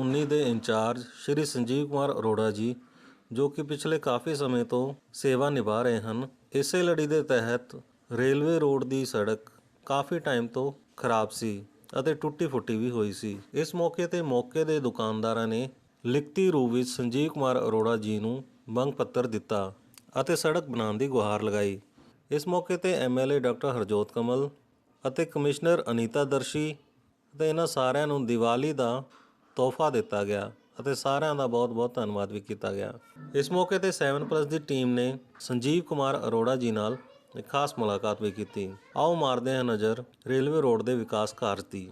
Ward number 19 ਦੇ incharge Shri Sanjeev Kumar Arora ji, ਜੋ ਕਿ ਪਿਛਲੇ ਕਾਫੀ ਸਮੇਂ ਤੋਂ ਸੇਵਾ ਨਿਭਾ ਰਹੇ ਹਨ, ਇਸੇ ਲੜੀ ਦੇ ਤਹਿਤ ਰੇਲਵੇ ਰੋਡ ਦੀ ਸੜਕ ਕਾਫੀ ਟਾਈਮ ਤੋਂ ਖਰਾਬ ਸੀ ਅਤੇ ਟੁੱਟੀ ਫੁੱਟੀ ਵੀ ਹੋਈ ਸੀ। ਇਸ ਮੌਕੇ ਤੇ ਮੌਕੇ ਦੇ ਦੁਕਾਨਦਾਰਾਂ ਨੇ ਲਿਖਤੀ ਰੂਪ ਵਿੱਚ ਸੰਜੀਵ ਕੁਮਾਰ ਅਰੋੜਾ ਜੀ ਨੂੰ ਮੰਗ ਪੱਤਰ ਦਿੱਤਾ ਅਤੇ ਸੜਕ ਬਣਾਉਣ ਦੀ ਗੁਹਾਰ ਲਗਾਈ। ਇਸ ਮੌਕੇ ਤੇ ਐਮਐਲਏ ਡਾਕਟਰ ਹਰਜੋਤ ਕਮਲ ਅਤੇ ਕਮਿਸ਼ਨਰ ਅਨੀਤਾ ਦਰਸ਼ੀ ਅਤੇ ਇਹਨਾਂ ਸਾਰਿਆਂ ਨੂੰ ਦੀਵਾਲੀ ਦਾ ਤੋਹਫਾ ਦਿੱਤਾ ਗਿਆ ਅਤੇ ਸਾਰਿਆਂ ਦਾ ਬਹੁਤ-ਬਹੁਤ ਧੰਨਵਾਦ ਵੀ ਕੀਤਾ ਗਿਆ। ਇਸ ਮੌਕੇ ਤੇ 7+ ਦੀ ਟੀਮ ਨੇ ਸੰਜੀਵ ਕੁਮਾਰ ਅਰੋੜਾ ਜੀ ਨਾਲ ਇੱਕ ਖਾਸ ਮੁਲਾਕਾਤ ਵੀ ਕੀਤੀ। ਆਓ ਮਾਰਦੇ ਹਾਂ ਨਜ਼ਰ ਰੇਲਵੇ ਰੋਡ ਦੇ ਵਿਕਾਸ ਕਾਰਜ ਦੀ।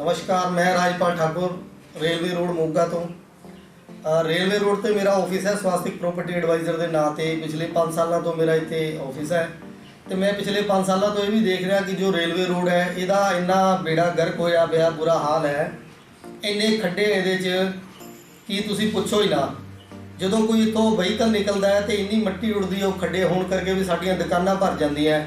ਨਮਸਕਾਰ, ਮੈਂ ਰਾਜਪਾਲ ਠਾਕੁਰ, ਰੇਲਵੇ ਰੋਡ ਮੋਗਾ ਤੋਂ। ਰੇਲਵੇ ਰੋਡ ਤੇ ਮੇਰਾ ਆਫਿਸ ਹੈ, ਸਵਾਸਤਿਕ ਪ੍ਰਾਪਰਟੀ ਐਡਵਾਈਜ਼ਰ ਦੇ ਨਾਂ ਤੇ ਪਿਛਲੇ 5 ਸਾਲਾਂ ਤੋਂ ਮੇਰਾ ਇੱਥੇ ਆਫਿਸ ਹੈ। ਤੇ ਮੈਂ ਪਿਛਲੇ 5 ਸਾਲਾਂ ਤੋਂ ਇਹ ਵੀ ਦੇਖ ਰਿਹਾ ਕਿ ਜੋ ਰੇਲਵੇ ਰੋਡ ਹੈ, ਇਹਦਾ ਇੰਨਾ ਬੇੜਾ ਗਰਕ ਹੋਇਆ ਪਿਆ, ਬੁਰਾ ਹਾਲ ਹੈ। ਇੰਨੇ ਖੱਡੇ ਇਹਦੇ 'ਚ, ਕੀ ਤੁਸੀਂ ਪੁੱਛੋ ਹੀ ਨਾ। ਜਦੋਂ ਕੋਈ ਇੱਥੋਂ ਵਹੀਕਲ ਨਿਕਲਦਾ ਹੈ ਤੇ ਇੰਨੀ ਮਿੱਟੀ ਉੱਡਦੀ ਉਹ ਖੱਡੇ ਹੋਣ ਕਰਕੇ ਵੀ ਸਾਡੀਆਂ ਦੁਕਾਨਾਂ ਭਰ ਜਾਂਦੀਆਂ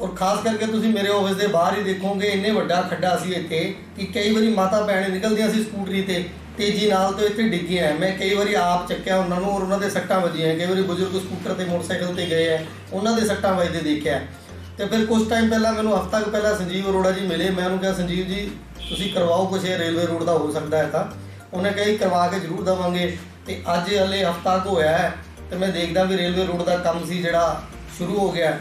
ਔਰ ਖਾਸ ਕਰਕੇ ਤੁਸੀਂ ਮੇਰੇ ਆਫਿਸ ਦੇ ਬਾਹਰ ਹੀ ਦੇਖੋਗੇ, ਇੰਨੇ ਵੱਡਾ ਖੱਡਾ ਸੀ ਇੱਥੇ ਕਿ ਕਈ ਵਾਰੀ ਮਾਤਾ ਭੈਣੇ ਨਿਕਲਦੀਆਂ ਸੀ ਸਕੂਟਰੀ ਤੇ ਤੇਜ਼ੀ ਨਾਲ ਤੋਂ ਇੱਥੇ ਡਿੱਗੀਆਂ ਮੈਂ ਕਈ ਵਾਰੀ ਆਪ ਚੱਕਿਆ ਉਹਨਾਂ ਨੂੰ ਔਰ ਉਹਨਾਂ ਦੇ ਸੱਟਾਂ ਵੱਜੀਆਂ। ਕਈ ਵਾਰੀ ਬਜ਼ੁਰਗ ਸਕੂਟਰ ਤੇ ਮੋਟਰਸਾਈਕਲ ਤੇ ਗਏ ਆ, ਉਹਨਾਂ ਦੇ ਸੱਟਾਂ ਵੱਜਦੇ ਦੇਖਿਆ। ਤੇ ਫਿਰ ਕੁਝ ਟਾਈਮ ਪਹਿਲਾਂ ਮੈਨੂੰ ਹਫ਼ਤਾ ਕੁ ਪਹਿਲਾਂ ਸੰਜੀਵ ਅਰੋੜਾ ਜੀ ਮਿਲੇ। ਮੈਂ ਉਹਨੂੰ ਕਿਹਾ, ਸੰਜੀਵ ਜੀ, ਤੁਸੀਂ ਕਰਵਾਓ ਕੁਛ, ਇਹ ਰੇਲਵੇ ਰੋਡ ਦਾ ਹੋ ਸਕਦਾ ਹੈ ਤਾਂ। ਉਹਨੇ ਕਿਹਾ, ਜੀ, ਕਰਵਾ ਕੇ ਜ਼ਰੂਰ ਦਵਾਂਗੇ। ਤੇ ਅੱਜ ਹਲੇ ਹਫ਼ਤਾ ਕੁ ਹੋਇਆ ਹੈ ਤੇ ਮੈਂ ਦੇਖਦਾ ਵੀ ਰੇਲਵੇ ਰੋਡ ਦਾ ਕੰਮ ਸੀ ਜਿਹੜਾ ਸ਼ੁਰੂ ਹੋ ਗਿਆ।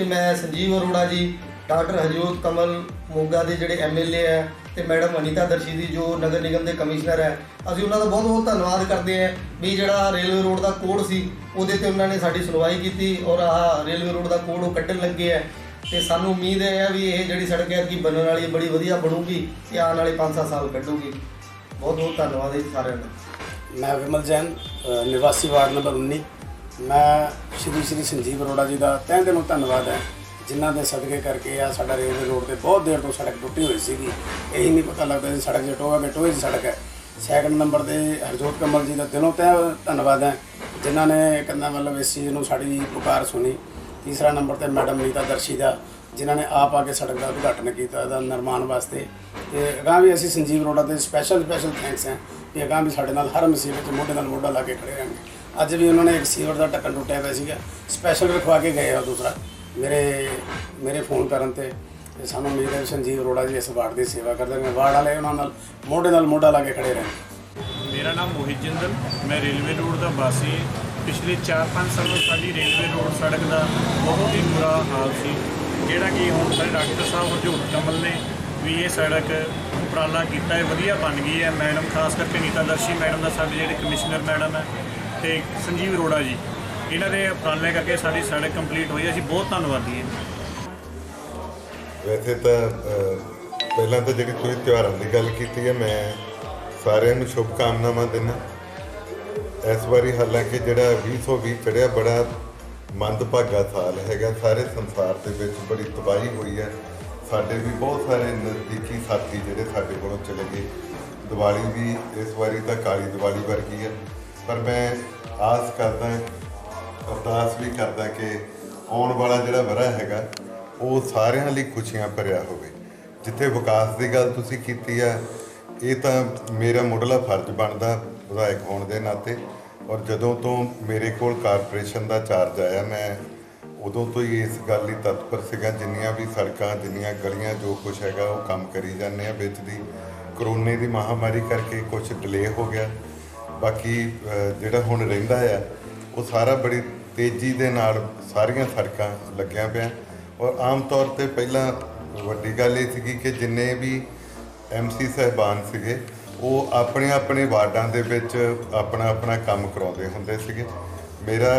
ਤੇ ਮੈਂ ਸੰਜੀਵ ਅਰੋੜਾ ਜੀ, ਡਾਕਟਰ ਹਰਜੋਤ ਕਮਲ ਮੋਗਾ ਦੇ ਜਿਹੜੇ ਐਮਐਲਏ ਹੈ ਤੇ ਮੈਡਮ ਅਨੀਤਾ ਦਰਸ਼ੀ ਦੀ ਜੋ ਨਗਰ ਨਿਗਮ ਦੇ ਕਮਿਸ਼ਨਰ ਹੈ, ਅਸੀਂ ਉਹਨਾਂ ਦਾ ਬਹੁਤ ਬਹੁਤ ਧੰਨਵਾਦ ਕਰਦੇ ਹਾਂ ਵੀ ਜਿਹੜਾ ਰੇਲਵੇ ਰੋਡ ਦਾ ਕੋਡ ਸੀ, ਉਹਦੇ ਤੇ ਉਹਨਾਂ ਨੇ ਸਾਡੀ ਸੁਣਵਾਈ ਕੀਤੀ ਔਰ ਆਹ ਰੇਲਵੇ ਰੋਡ ਦਾ ਕੋਡ ਉਹ ਕੱਢਣ ਲੱਗੇ ਹੈ। ਤੇ ਸਾਨੂੰ ਉਮੀਦ ਹੈ ਵੀ ਇਹ ਜਿਹੜੀ ਸੜਕ ਹੈ ਕਿ ਬਣਨ ਵਾਲੀ ਬੜੀ ਵਧੀਆ ਬਣੂਗੀ ਤੇ ਆਉਣ ਵਾਲੇ 5-7 ਸਾਲ ਕੱਢੂਗੀ। ਬਹੁਤ ਬਹੁਤ ਧੰਨਵਾਦ ਹੈ ਜੀ ਸਾਰਿਆਂ ਦਾ। ਮੈਂ ਵਿਮਲ ਜੈਨ ਨਿਵਾਸੀ ਵਾਰਡ ਨੰਬਰ 19 ਮੈਂ ਸ਼੍ਰੀ ਸ਼੍ਰੀ ਸੰਜੀਵ ਅਰੋੜਾ ਜੀ ਦਾ ਤਹਿ ਦਿਲੋਂ ਧੰਨਵਾਦ ਹੈ, ਜਿਨ੍ਹਾਂ ਦੇ ਸਦਕੇ ਕਰਕੇ ਆ ਸਾਡਾ ਰੇਲਵੇ ਰੋਡ ਤੇ ਬਹੁਤ ਦੇਰ ਤੋਂ ਸੜਕ ਟੁੱਟੀ ਹੋਈ ਸੀਗੀ। ਇਹੀ ਨਹੀਂ ਪਤਾ ਲੱਗਦਾ ਸੀ ਸੜਕ ਜੇ ਟੋਆ ਕੇ ਦੀ ਸੜਕ ਹੈ। ਸੈਕੰਡ ਨੰਬਰ ਤੇ ਹਰਜੋਤ ਕਮਲ ਜੀ ਦਾ ਦਿਲੋਂ ਤਹਿ ਧੰਨਵਾਦ ਹੈ, ਜਿਨ੍ਹਾਂ ਨੇ ਕਹਿੰਦਾ ਮਤਲਬ ਇਸ ਚੀਜ਼ ਨੂੰ ਸਾਡੀ ਪੁਕਾਰ ਸੁਣੀ। ਤੀਸਰਾ ਨੰਬਰ ਤੇ ਮੈਡਮ ਨੀਤਾ ਦਰਸ਼ੀ ਦਾ, ਜਿਨ੍ਹਾਂ ਨੇ ਆਪ ਆ ਕੇ ਸੜਕ ਦਾ ਉਦਘਾਟਨ ਕੀਤਾ ਇਹਦਾ ਨਿਰਮਾਣ ਵਾਸਤੇ। ਤੇ ਅਗਾਂਹ ਵੀ ਅਸੀਂ ਸੰਜੀਵ ਅਰੋੜਾ ਦੇ ਸਪੈਸ਼ਲ ਸਪੈਸ਼ਲ ਥੈਂਕਸ ਹੈ ਕਿ ਅਗਾਂਹ ਵੀ ਸਾਡੇ ਨਾਲ ਹਰ ਮੁਸੀਬਤ 'ਚ ਮੋਢੇ ਨਾਲ ਮੋਢਾ ਲਾ ਕੇ ਖੜੇ ਰਹਿਣਗੇ ਅੱਜ ਵੀ ਉਹਨਾਂ ਨੇ ਇੱਕ ਸੀਵਰ ਦਾ ਢੱਕਣ ਟੁੱਟਿਆ ਹੋਇਆ ਸੀਗਾ। ਸਪੈਸ਼ਲ ਰਖਵਾ ਕੇ ਗਏ ਆ ਦੂਸਰਾ। ਮੇਰੇ ਮੇਰੇ ਫੋਨ ਕਰਨ ਤੇ ਤੇ ਸਾਨੂੰ ਉਮੀਦ ਹੈ ਸੰਜੀਵ ਅਰੋੜਾ ਜੀ ਇਸ ਵਾਰਡ ਦੀ ਸੇਵਾ ਕਰਦੇ ਨੇ ਵਾਰਡ ਵਾਲੇ ਉਹਨਾਂ ਨਾਲ ਮੋਢੇ ਨਾਲ ਮੋਢਾ ਲਾ ਕੇ ਖੜੇ ਰਹਿੰਦੇ ਮੇਰਾ ਨਾਮ ਮੋਹਿਤ ਜਿੰਦਲ, ਮੈਂ ਰੇਲਵੇ ਰੋਡ ਦਾ ਵਾਸੀ ਹਾਂ। ਪਿਛਲੇ 4-5 ਸਾਲ ਤੋਂ ਸਾਡੀ ਰੇਲਵੇ ਰੋਡ ਸੜਕ ਦਾ ਬਹੁਤ ਹੀ ਬੁਰਾ ਹਾਲ ਸੀ। ਜਿਹੜਾ ਕਿ ਹੁਣ ਸਾਡੇ ਡਾਕਟਰ ਸਾਹਿਬ ਹਜੂਰ ਕਮਲ ਨੇ ਵੀ ਇਹ ਸੜਕ ਉਪਰਾਲਾ ਕੀਤਾ ਹੈ, ਵਧੀਆ ਬਣ ਗਈ ਹੈ। ਮੈਡਮ, ਖਾਸ ਕਰਕੇ ਨੀਤਾ ਦਰਸ਼ੀ ਮੈਡਮ ਦਾ ਸਾਡੇ ਜਿਹੜੇ ਕਮਿਸ਼ਨਰ ਮੈਡਮ ਹੈ ਤੇ ਸੰਜੀਵ ਅਰੋੜਾ ਜੀ, ਇਹਨਾਂ ਦੇ ਉਪਰਾਲੇ ਕਰਕੇ ਸਾਡੀ ਸੜਕ ਕੰਪਲੀਟ ਹੋਈ ਅਸੀਂ ਬਹੁਤ ਧੰਨਵਾਦੀ ਹਾਂ। ਵੈਸੇ ਤਾਂ ਪਹਿਲਾਂ ਤਾਂ ਜਿਹੜੀ ਤੁਸੀਂ ਤਿਉਹਾਰਾਂ ਦੀ ਗੱਲ ਕੀਤੀ ਹੈ, ਮੈਂ ਸਾਰਿਆਂ ਨੂੰ ਸ਼ੁਭ ਕਾਮਨਾਵਾਂ ਦਿੰਦਾ। ਇਸ ਵਾਰੀ ਹਾਲਾਂਕਿ ਜਿਹੜਾ 2020 ਚੜਿਆ, ਬੜਾ ਮੰਦਭਾਗਾ ਸਾਲ ਹੈਗਾ। ਸਾਰੇ ਸੰਸਾਰ ਦੇ ਵਿੱਚ ਬੜੀ ਤਬਾਹੀ ਹੋਈ ਹੈ। ਸਾਡੇ ਵੀ ਬਹੁਤ ਸਾਰੇ ਨਜ਼ਦੀਕੀ ਸਾਥੀ ਜਿਹੜੇ ਸਾਡੇ ਕੋਲੋਂ ਚਲੇ ਗਏ। ਦੀਵਾਲੀ ਵੀ ਇਸ ਵਾਰੀ ਤਾਂ ਕਾਲੀ ਦੀਵਾਲੀ ਵਰਗੀ ਹੈ। ਪਰ ਮੈਂ ਆਸ ਕਰਦਾ, ਅਰਦਾਸ ਵੀ ਕਰਦਾ ਕਿ ਆਉਣ ਵਾਲਾ ਜਿਹੜਾ ਵਰਾ ਹੈਗਾ, ਉਹ ਸਾਰਿਆਂ ਲਈ ਖੁਸ਼ੀਆਂ ਭਰਿਆ ਹੋਵੇ। ਜਿੱਥੇ ਵਿਕਾਸ ਦੀ ਗੱਲ ਤੁਸੀਂ ਕੀਤੀ ਆ, ਇਹ ਤਾਂ ਮੇਰਾ ਮੁੱਢਲਾ ਫਰਜ਼ ਬਣਦਾ ਵਿਧਾਇਕ ਹੋਣ ਦੇ ਨਾਤੇ। ਔਰ ਜਦੋਂ ਤੋਂ ਮੇਰੇ ਕੋਲ ਕਾਰਪੋਰੇਸ਼ਨ ਦਾ ਚਾਰਜ ਆਇਆ, ਮੈਂ ਉਦੋਂ ਤੋਂ ਹੀ ਇਸ ਗੱਲ ਲਈ ਤਤਪਰ ਸੀਗਾ, ਜਿੰਨੀਆਂ ਵੀ ਸੜਕਾਂ, ਜਿੰਨੀਆਂ ਗਲੀਆਂ, ਜੋ ਕੁਝ ਹੈਗਾ, ਉਹ ਕੰਮ ਕਰੀ ਜਾਂਦੇ ਆ ਵਿੱਚ ਦੀ। ਕਰੋਨੇ ਦੀ ਮਹਾਮਾਰੀ ਕਰਕੇ ਕੁਝ ਡਿਲੇ ਹੋ ਗਿਆ। ਬਾਕੀ ਜਿਹੜਾ ਹੁਣ ਰਹਿੰਦਾ ਆ, ਉਹ ਸਾਰਾ ਬੜੀ ਤੇਜ਼ੀ ਦੇ ਨਾਲ ਸਾਰੀਆਂ ਸੜਕਾਂ ਲੱਗੀਆਂ ਪਿਆ ਔਰ ਆਮ ਤੌਰ ਤੇ ਪਹਿਲਾਂ ਵੱਡੀ ਗੱਲ ਇਹ ਸੀਗੀ ਕਿ ਜਿੰਨੇ ਵੀ ਐਮਸੀ ਸਹਿਬਾਨ ਸੀਗੇ, ਉਹ ਆਪਣੇ ਆਪਣੇ ਵਾਰਡਾਂ ਦੇ ਵਿੱਚ ਆਪਣਾ ਆਪਣਾ ਕੰਮ ਕਰਾਉਂਦੇ ਹੁੰਦੇ ਸੀਗੇ। ਮੇਰਾ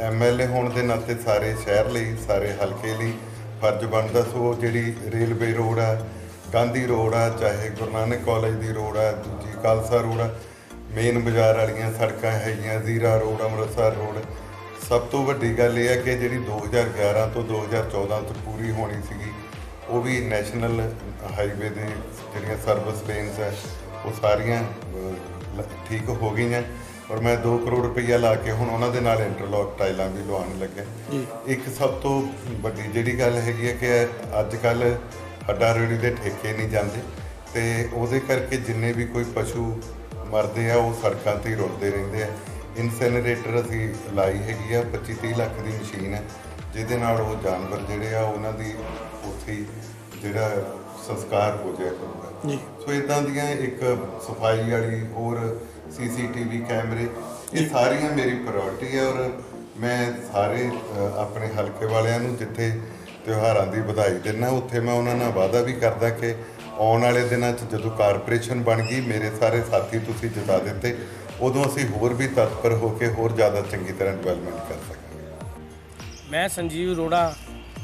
ਐਮਐਲਏ ਹੋਣ ਦੇ ਨਾਤੇ ਸਾਰੇ ਸ਼ਹਿਰ ਲਈ, ਸਾਰੇ ਹਲਕੇ ਲਈ ਫਰਜ਼ ਬਣਦਾ ਸੋ ਜਿਹੜੀ ਰੇਲਵੇ ਰੋਡ ਆ, ਗਾਂਧੀ ਰੋਡ ਆ, ਚਾਹੇ ਗੁਰੂ ਨਾਨਕ ਕਾਲਜ ਦੀ ਰੋਡ ਆ, ਦੂਜੀ ਖਾਲਸਾ ਰੋਡ ਆ ਮੇਨ ਬਾਜ਼ਾਰ ਵਾਲੀਆਂ ਸੜਕਾਂ ਹੈਗੀਆਂ ਜ਼ੀਰਾ ਰੋਡ ਅੰਮ੍ਰਿਤਸਰ ਰੋਡ। ਸਭ ਤੋਂ ਵੱਡੀ ਗੱਲ ਇਹ ਹੈ ਕਿ ਜਿਹੜੀ 2011 ਤੋਂ 2014 ਤੱਕ ਪੂਰੀ ਹੋਣੀ ਸੀਗੀ ਉਹ ਵੀ ਨੈਸ਼ਨਲ ਹਾਈਵੇ ਦੇ ਜਿਹੜੀਆਂ ਸਰਵਿਸ ਲੇਨਸ ਹੈ ਉਹ ਸਾਰੀਆਂ ਠੀਕ ਹੋ ਗਈਆਂ। ਔਰ ਮੈਂ 2 ਕਰੋੜ ਰੁਪਈਆ ਲਾ ਕੇ ਹੁਣ ਉਹਨਾਂ ਦੇ ਨਾਲ ਇੰਟਰਲੌਕ ਟਾਈਲਾਂ ਵੀ ਲਵਾਉਣ ਲੱਗਿਆ। ਇੱਕ ਸਭ ਤੋਂ ਵੱਡੀ ਜਿਹੜੀ ਗੱਲ ਹੈਗੀ ਹੈ ਕਿ ਅੱਜ ਕੱਲ ਹੱਡਾ ਰੇੜੀ ਦੇ ਠੇਕੇ ਨਹੀਂ ਜਾਂਦੇ ਤੇ ਉਹਦੇ ਕਰਕੇ ਜਿੰਨੇ ਵੀ ਕੋਈ ਪਸ਼ੂ ਮਰਦੇ ਆ ਉਹ ਸੜਕਾਂ ਤੇ ਹੀ ਰੁਲਦੇ ਰਹਿੰਦੇ ਆ। ਇਨਸੈਨਰੇਟਰ ਅਸੀਂ ਲਾਈ ਹੈਗੀ ਆ 25 30 ਲੱਖ ਦੀ ਮਸ਼ੀਨ ਹੈ ਜਿਹਦੇ ਨਾਲ ਉਹ ਜਾਨਵਰ ਜਿਹੜੇ ਆ ਉਹਨਾਂ ਦੀ ਉੱਥੇ ਜਿਹੜਾ ਸੰਸਕਾਰ ਹੋ ਜਾਇਆ ਕਰੂਗਾ। ਜੀ। ਸੋ ਇਦਾਂ ਦੀਆਂ ਇੱਕ ਸਫ਼ਾਈ ਵਾਲੀ ਹੋਰ ਸੀਸੀਟੀਵੀ ਕੈਮਰੇ ਇਹ ਸਾਰੀਆਂ ਮੇਰੀ ਪ੍ਰਾਇੋਰਟੀ ਹੈ ਔਰ ਮੈਂ ਸਾਰੇ ਆਪਣੇ ਹਲਕੇ ਵਾਲਿਆਂ ਨੂੰ ਜਿੱਥੇ ਤਿਉਹਾਰਾਂ ਦੀ ਵਧਾਈ ਦਿੰਦਾ ਉੱਥੇ ਮੈਂ ਉਹਨਾਂ ਨਾਲ ਵਾਅਦਾ ਵੀ ਕਰਦਾ ਕਿ ਆਉਣ ਵਾਲੇ ਦਿਨਾਂ 'ਚ ਜਦੋਂ ਕਾਰਪੋਰੇਸ਼ਨ ਬਣ ਗਈ, ਮੇਰੇ ਸਾਰੇ ਸਾਥੀ ਤੁਸੀਂ ਜਿਤਾ ਦਿੱਤੇ, ਉਦੋਂ ਅਸੀਂ ਹੋਰ ਵੀ ਤਤਪਰ ਹੋ ਕੇ ਹੋਰ ਜ਼ਿਆਦਾ ਚੰਗੀ ਤਰ੍ਹਾਂ ਡਿਵੈਲਪਮੈਂਟ ਕਰ ਸਕਾਂਗੇ। ਮੈਂ Sanjeev Arora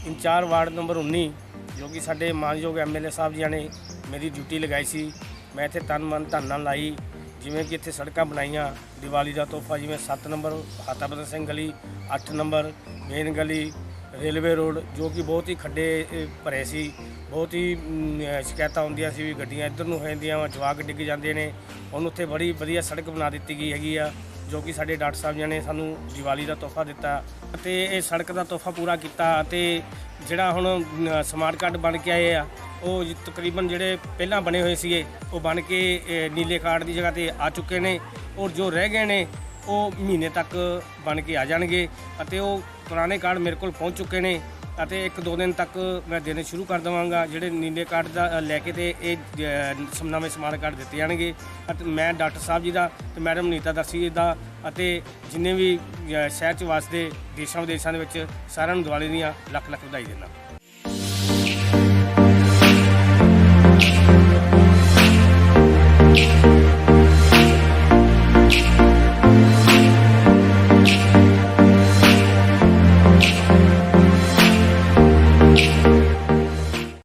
incharge ward number 19 ਜੋ ਕਿ ਸਾਡੇ ਮਾਨਯੋਗ ਐਮਐਲਏ ਸਾਹਿਬ ਜੀ ਨੇ ਮੇਰੀ ਡਿਊਟੀ ਲਗਾਈ ਸੀ। ਮੈਂ ਇੱਥੇ ਤਨ ਮਨ ਧਨ ਨਾਲ ਲਾਈ, ਜਿਵੇਂ ਕਿ ਇੱਥੇ ਸੜਕਾਂ ਬਣਾਈਆਂ, ਦੀਵਾਲੀ ਦਾ ਤੋਹਫਾ ਜਿਵੇਂ 7 ਨੰਬਰ ਹਾਤਾਬਦਰ ਸਿੰਘ ਗਲੀ 8 ਨੰਬਰ, ਮੇਨ ਗਲੀ ਰੇਲਵੇ ਰੋਡ ਜੋ ਕਿ ਬਹੁਤ ਹੀ ਖੱਡੇ ਅ, ਭਰੇ ਸੀ। ਬਹੁਤ ਹੀ ਮ, ਅ, ਸ਼ਿਕਾਇਤਾਂ ਹੁੰਦੀਆਂ ਸੀ ਵੀ ਗੱਡੀਆਂ ਇੱਧਰ ਨੂੰ ਹੋ ਜਾਂਦੀਆਂ ਵਾ ਜਵਾਕ ਡਿੱਗ ਜਾਂਦੇ ਨੇ। ਹੁਣ ਉੱਥੇ ਬੜੀ ਵਧੀਆ ਸੜਕ ਬਣਾ ਦਿੱਤੀ ਗਈ ਹੈਗੀ ਆ ਜੋ ਕਿ ਸਾਡੇ ਡਾਕਟਰ ਸਾਹਿਬ ਜੀ ਨੇ ਸਾਨੂੰ ਦੀਵਾਲੀ ਦਾ ਤੋਹਫਾ ਦਿੱਤਾ। ਅਤੇ ਇਹ ਸੜਕ ਦਾ ਤੋਹਫਾ ਪੂਰਾ ਕੀਤਾ ਅਤੇ ਜਿਹੜਾ ਹੁਣ ਅ, ਸਮਾਰਟ ਕਾਰਡ ਬਣ ਕੇ ਆਏ ਆ ਉਹ ਜੀ ਤਕਰੀਬਨ ਜਿਹੜੇ ਪਹਿਲਾਂ ਬਣੇ ਹੋਏ ਸੀਗੇ ਉਹ ਬਣ ਕੇ ਅ, ਨੀਲੇ ਕਾਰਡ ਦੀ ਜਗ੍ਹਾ ਤੇ ਆ ਚੁੱਕੇ ਨੇ। ਔਰ ਜੋ ਰਹਿ ਗਏ ਨੇ ਉਹ ਮਹੀਨੇ ਤੱਕ ਬਣ ਕੇ ਆ ਜਾਣਗੇ ਅਤੇ ਉਹ ਪੁਰਾਣੇ ਕਾਰਡ ਮੇਰੇ ਕੋਲ ਪਹੁੰਚ ਚੁੱਕੇ ਨੇ ਅਤੇ ਇੱਕ ਦੋ ਦਿਨ ਤੱਕ ਮੈਂ ਦੇਣੇ ਸ਼ੁਰੂ ਕਰ ਦੇਵਾਂਗਾ। ਜਿਹੜੇ ਨੀਲੇ ਕਾਰਡ ਦਾ ਲੈ ਕੇ ਤੇ ਇਹ ਨਵੇਂ ਸਮਾਰਟ ਕਾਰਡ ਦਿੱਤੇ ਜਾਣਗੇ। ਅਤੇ, ਮੈਂ ਡਾਕਟਰ ਸਾਹਿਬ ਜੀ ਦਾ ਤੇ ਮੈਡਮ ਨੀਤਾ ਦਰਸ਼ੀ ਜੀ ਦਾ ਅਤੇ ਜਿੰਨੇ ਵੀ ਸ਼ਹਿਰ ਚ ਵਸਦੇ ਦੇਸ਼ਾਂ ਵਿਦੇਸ਼ਾਂ ਦੇ ਵਿੱਚ ਸਾਰਿਆਂ ਨੂੰ ਦੀਵਾਲੀ ਦੀਆਂ ਲੱਖ ਲੱਖ ਵਧਾਈ ਦਿੰਦਾ।